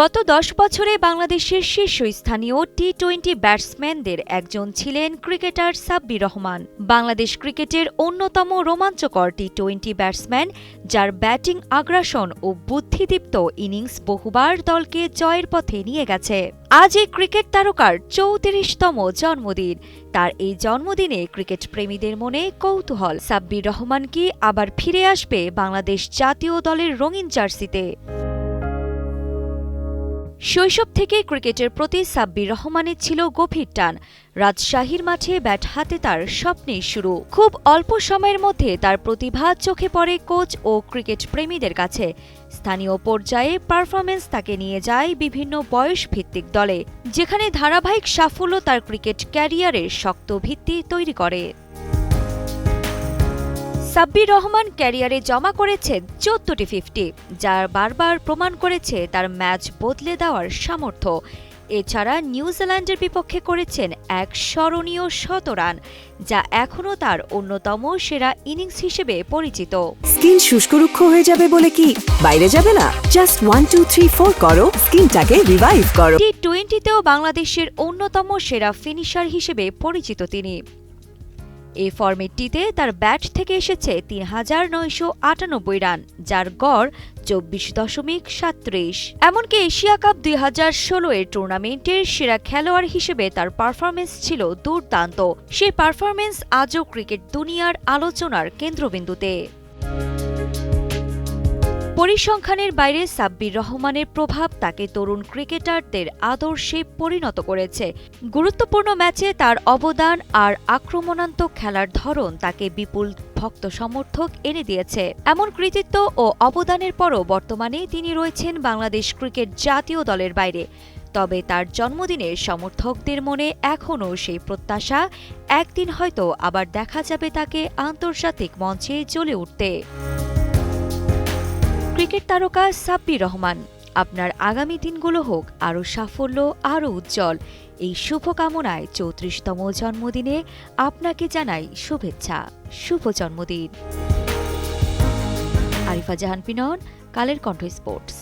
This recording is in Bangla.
গত দশ বছরে বাংলাদেশের শীর্ষস্থানীয় টি টোয়েন্টি ব্যাটসম্যানদের একজন ছিলেন ক্রিকেটার সাব্বির রহমান। বাংলাদেশ ক্রিকেটের অন্যতম রোমাঞ্চকর টি টোয়েন্টি ব্যাটসম্যান, যার ব্যাটিং আগ্রাসন ও বুদ্ধিদীপ্ত ইনিংস বহুবার দলকে জয়ের পথে নিয়ে গেছে। আজ এই ক্রিকেট তারকার চৌত্রিশতম জন্মদিন। তার এই জন্মদিনে ক্রিকেট প্রেমীদের মনে কৌতূহল। সাব্বির রহমান কি আবার ফিরে আসবে বাংলাদেশ জাতীয় দলের রঙিন জার্সিতে? শৈশব থেকে ক্রিকেটের প্রতি সাব্বির রহমানের ছিল গভীর টান। রাজশাহীর মাঠে ব্যাট হাতে তার স্বপ্নের শুরু। খুব অল্প সময়ের মধ্যে তার প্রতিভা চোখে পড়ে কোচ ও ক্রিকেট প্রেমীদের কাছে। স্থানীয় পর্যায়ে পারফরমেন্স তাকে নিয়ে যায় বিভিন্ন বয়স ভিত্তিক দলে, যেখানে ধারাবাহিক সাফল্য তার ক্রিকেট ক্যারিয়ারের শক্ত ভিত্তি তৈরি করে। সাব্বির রহমান ক্যারিয়ারে জমা করেছেন চোদ্দটি ফিফটি যা বারবার প্রমাণ করেছে তার ম্যাচ বদলে দেওয়ার সামর্থ্য। এছাড়া নিউজিল্যান্ডের বিপক্ষে করেছেন এক স্মরণীয় শতরান যা এখনও তার অন্যতম সেরা ইনিংস হিসেবে পরিচিত। স্কিন শুষ্ক রুক্ষ হয়ে যাবে বলে কি? বাইরে যাবে না? Just one two three four করো। স্কিনটাকে রিভাইভ করো। টি টোয়েন্টিতেও বাংলাদেশের অন্যতম সেরা ফিনিশার হিসেবে পরিচিত তিনি। এই ফর্মেটটিতে তার ব্যাট থেকে এসেছে তিন হাজার নয়শো আটানব্বই রান, যার গড় চব্বিশ দশমিক সাত্রিশ। এমনকি এশিয়া কাপ দুই হাজার ষোলো এর টুর্নামেন্টের সেরা খেলোয়াড় হিসেবে তার পারফরমেন্স ছিল দুর্দান্ত। সেই পারফরমেন্স আজও ক্রিকেট দুনিয়ার আলোচনার কেন্দ্রবিন্দুতে। পরিসংখ্যানের বাইরে সাব্বির রহমানের প্রভাব তাকে তরুণ ক্রিকেটারদের আদর্শে পরিণত করেছে। গুরুত্বপূর্ণ ম্যাচে তার অবদান আর আক্রমণাত্মক খেলার ধরন তাকে বিপুল ভক্ত সমর্থক এনে দিয়েছে। এমন কৃতিত্ব ও অবদানের পরও বর্তমানে তিনি রয়েছেন বাংলাদেশ ক্রিকেট জাতীয় দলের বাইরে। তবে তার জন্মদিনে সমর্থকদের মনে এখনও সেই প্রত্যাশা, একদিন হয়তো আবার দেখা যাবে তাকে আন্তর্জাতিক মঞ্চে জ্বলে উঠতে। ক্রিকেট তারকা সাব্বির রহমান। আপনার আগামী দিনগুলো হোক আরও সাফল্য, আরও উজ্জ্বল। এই শুভকামনায় চৌত্রিশতম জন্মদিনে আপনাকে জানাই শুভেচ্ছা। শুভ জন্মদিন। আরিফা জাহান পিনন, কালের কণ্ঠ স্পোর্টস।